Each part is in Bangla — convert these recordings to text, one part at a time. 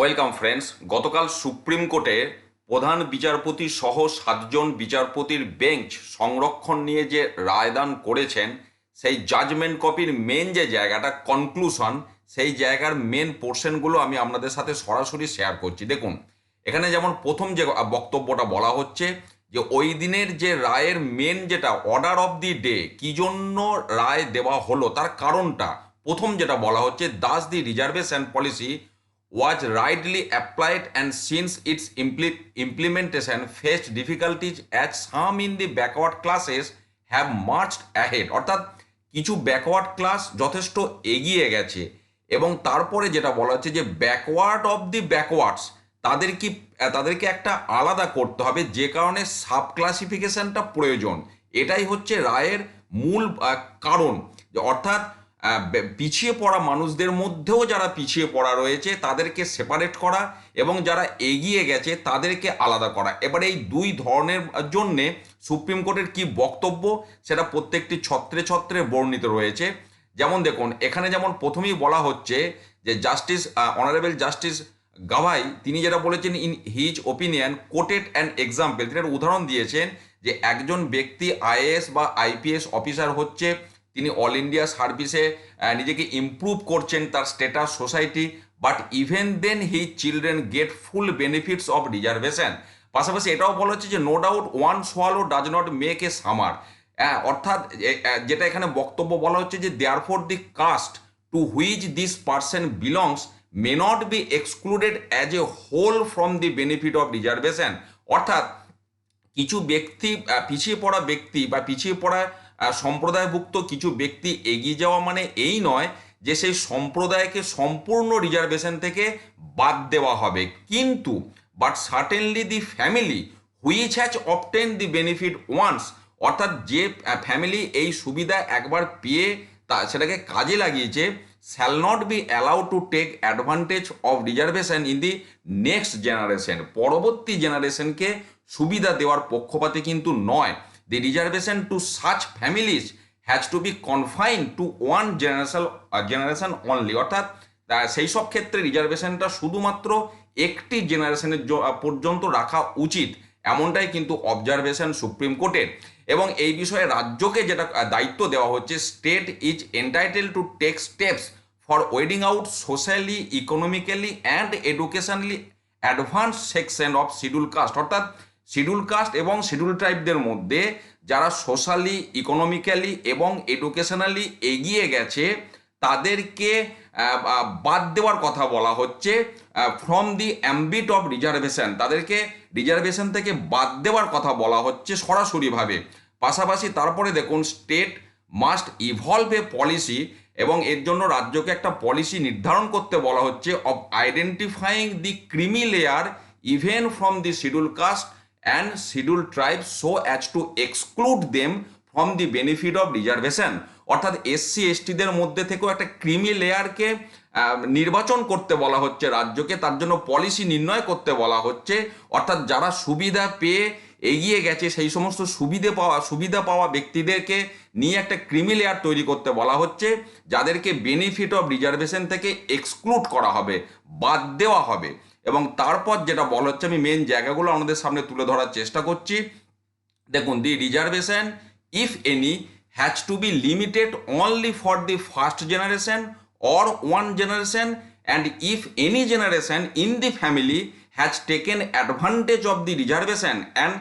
ওয়েলকাম ফ্রেন্ডস, গতকাল সুপ্রিম কোর্টে প্রধান বিচারপতি সহ সাতজন বিচারপতির বেঞ্চ সংরক্ষণ নিয়ে যে রায়দান করেছেন, সেই জাজমেন্ট কপির মেন যে জায়গাটা কনক্লুশন সেই জায়গার মেন পোর্শনগুলো আমি আপনাদের সাথে সরাসরি শেয়ার করছি। দেখুন, এখানে যেমন প্রথম যে বক্তব্যটা বলা হচ্ছে যে, ওই দিনের যে রায়ের মেন যেটা অর্ডার অফ দি ডে কি জন্য রায় দেওয়া হলো, তার কারণটা প্রথম যেটা বলা হচ্ছে, thus the reservation policy was rightly applied and since its implementation faced difficulties as some in the backward classes have marched ahead. অর্থাৎ কিছু ব্যাকওয়ার্ড ক্লাস যথেষ্ট এগিয়ে গেছে এবং তারপরে যেটা বলা হচ্ছে যে ব্যাকওয়ার্ড অফ দি ব্যাকওয়ার্ডস তাদের কি, তাদেরকে একটা আলাদা করতে হবে যে কারণে সাব ক্লাসিফিকেশনটা প্রয়োজন। এটাই হচ্ছে রায়ের মূল কারণ। অর্থাৎ পিছিয়ে পড়া মানুষদের মধ্যেও যারা পিছিয়ে পড়া রয়েছে, তাদেরকে সেপারেট করা এবং যারা এগিয়ে গেছে, তাদেরকে আলাদা করা। এবার এই দুই ধরনের জন্যে সুপ্রিম কোর্টের কি বক্তব্য, সেটা প্রত্যেকটি ছত্রে ছত্রে বর্ণিত রয়েছে। যেমন দেখুন, এখানে যেমন প্রথমেই বলা হচ্ছে যে জাস্টিস অনারেবল জাস্টিস গাভাই, তিনি যেটা বলেছেন in his opinion quoted and example তিনি উদাহরণ দিয়েছেন যে একজন ব্যক্তি আইএএস বা আইপিএস অফিসার হচ্ছে তিনি অল ইন্ডিয়া সার্ভিসে নিজেকে ইমপ্রুভ করছেন তার status society but even then he children get full benefits of reservation পাশাপাশি এটাও বলা হচ্ছে যে no doubt one swallow does not make a summer অর্থাৎ এ- এ, যেটা এখানে বক্তব্য বলা হচ্ছে যে therefore the caste to which this person belongs may not be excluded as a whole from the benefit of reservation অর্থাৎ কিছু ব্যক্তি পিছিয়ে পড়া ব্যক্তি বা পিছিয়ে পড়া সম্প্রদায়ভুক্ত কিছু ব্যক্তি এগিয়ে যাওয়া মানে এই নয় যে সেই সম্প্রদায়কে সম্পূর্ণ রিজার্ভেশন থেকে বাদ দেওয়া হবে। কিন্তু but certainly the family which has obtained the benefit once অর্থাৎ যে ফ্যামিলি এই সুবিধা একবার পেয়ে তা, সেটাকে কাজে লাগিয়েছে shall not be allowed to take advantage of reservation in the next generation পরবর্তী জেনারেশনকে সুবিধা দেওয়ার পক্ষপাতে কিন্তু নয়। The reservation to such families has to be confine to one generation generation only অর্থাৎ সেই সব ক্ষেত্রে রিজার্ভেশনটা শুধুমাত্র একটি জেনারেশনের পর্যন্ত রাখা উচিত। এমনটাই কিন্তু অবজারভেশন সুপ্রিম কোর্টের। এবং এই বিষয়ে রাজ্যকে যেটা দায়িত্ব দেওয়া হচ্ছে state is entitle to take steps for weeding out socially economically and educationally advance section of schedule caste অর্থাৎ শিডিউল কাস্ট এবং শিডিউল ট্রাইবদের মধ্যে যারা সোশ্যালি ইকোনমিক্যালি এবং এডুকেশনালি এগিয়ে গেছে, তাদেরকে বাদ দেওয়ার কথা বলা হচ্ছে from the ambit of reservation তাদেরকে রিজার্ভেশন থেকে বাদ দেওয়ার কথা বলা হচ্ছে সরাসরিভাবে। পাশাপাশি তারপরে দেখুন state must evolve a policy এবং এর জন্য রাজ্যকে একটা পলিসি নির্ধারণ করতে বলা হচ্ছে of identifying the creamy layer even from the schedule caste and schedule tribe so as to exclude them from the benefit of reservation অর্থাৎ এসসি এসটিদের মধ্যে থেকেও একটা ক্রিমি লেয়ারকে নির্বাচন করতে বলা হচ্ছে রাজ্যকে, তার জন্য পলিসি নির্ণয় করতে বলা হচ্ছে। অর্থাৎ যারা সুবিধা পেয়ে এগিয়ে গেছে, সেই সমস্ত সুবিধে পাওয়া, সুবিধা পাওয়া ব্যক্তিদেরকে নিয়ে একটা ক্রিমি লেয়ার তৈরি করতে বলা হচ্ছে, যাদেরকে বেনিফিট অফ রিজার্ভেশন থেকে এক্সক্লুড করা হবে, বাদ দেওয়া হবে। এবং তারপর যেটা বলা হচ্ছে, আমি মেন জায়গাগুলো আমাদের সামনে তুলে ধরার চেষ্টা করছি। দেখুন the reservation if any has to be limited only for the first generation or one generation and if any generation in the family has taken advantage of the reservation and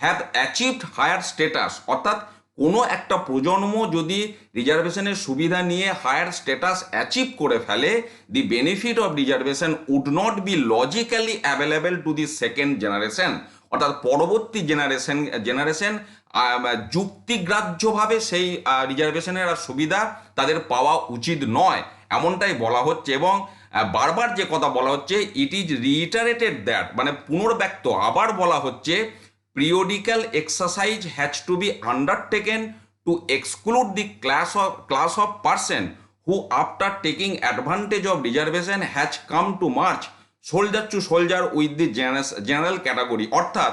have achieved higher status অর্থাৎ কোনো একটা প্রজন্ম যদি রিজার্ভেশনের সুবিধা নিয়ে হায়ার স্ট্যাটাস অ্যাচিভ করে ফেলে the benefit of reservation would not be logically available to the second generation অর্থাৎ পরবর্তী জেনারেশন জেনারেশন যুক্তিগ্রাহ্যভাবে সেই রিজার্ভেশনের আর সুবিধা তাদের পাওয়া উচিত নয়। এমনটাই বলা হচ্ছে এবং বারবার যে কথা বলা হচ্ছে ইট ইজ রিইটারেটেড দ্যাট মানে পুনর্ব্যক্ত। আবার বলা হচ্ছে periodical exercise has to be undertaken to exclude the class of class of person who after taking advantage of reservation has come to march to soldier with the general- general category অর্থাৎ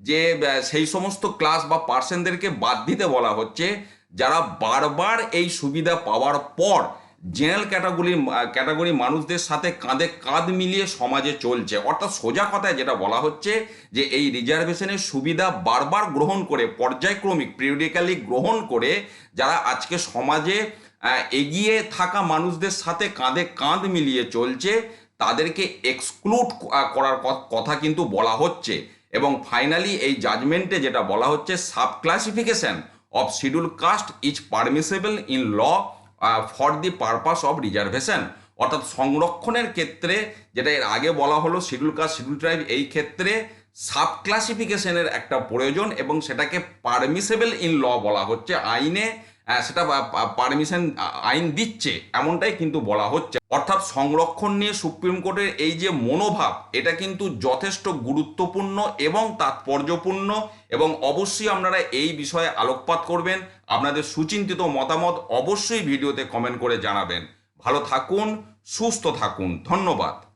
যে সেই সমস্ত ক্লাস বা পার্সনদেরকে বাদ দিতে বলা হচ্ছে যারা বারবার এই সুবিধা পাওয়ার পর জেনারেল ক্যাটাগরি ক্যাটাগরি মানুষদের সাথে কাঁধে কাঁধ মিলিয়ে সমাজে চলছে। অর্থাৎ সোজা কথায় যেটা বলা হচ্ছে যে, এই রিজার্ভেশনের সুবিধা বারবার গ্রহণ করে, পর্যায়ক্রমিক পিরিয়ডিক্যালি গ্রহণ করে যারা আজকে সমাজে এগিয়ে থাকা মানুষদের সাথে কাঁধে কাঁধ মিলিয়ে চলছে, তাদেরকে এক্সক্লুড করার কথা কিন্তু বলা হচ্ছে। এবং ফাইনালি এই জাজমেন্টে যেটা বলা হচ্ছে sub classification of schedule caste is permissible in law for the purpose of reservation অর্থাৎ সংরক্ষণের ক্ষেত্রে, যেটা এর আগে বলা হলো শিডিউল কাস্ট শিডিউল ট্রাইব এই ক্ষেত্রে সাব ক্লাসিফিকেশনের একটা প্রয়োজন এবং সেটাকে পারমিসেবল ইন ল বলা হচ্ছে আইনে। সেটা পারমিশন আইন দিচ্ছে, এমনটাই কিন্তু বলা হচ্ছে। অর্থাৎ সংরক্ষণ নিয়ে সুপ্রিম কোর্টের এই যে মনোভাব, এটা কিন্তু যথেষ্ট গুরুত্বপূর্ণ এবং তাৎপর্যপূর্ণ এবং অবশ্যই আপনারা এই বিষয়ে আলোকপাত করবেন। আপনাদের সুচিন্তিত মতামত অবশ্যই ভিডিওতে কমেন্ট করে জানাবেন। ভালো থাকুন, সুস্থ থাকুন। ধন্যবাদ।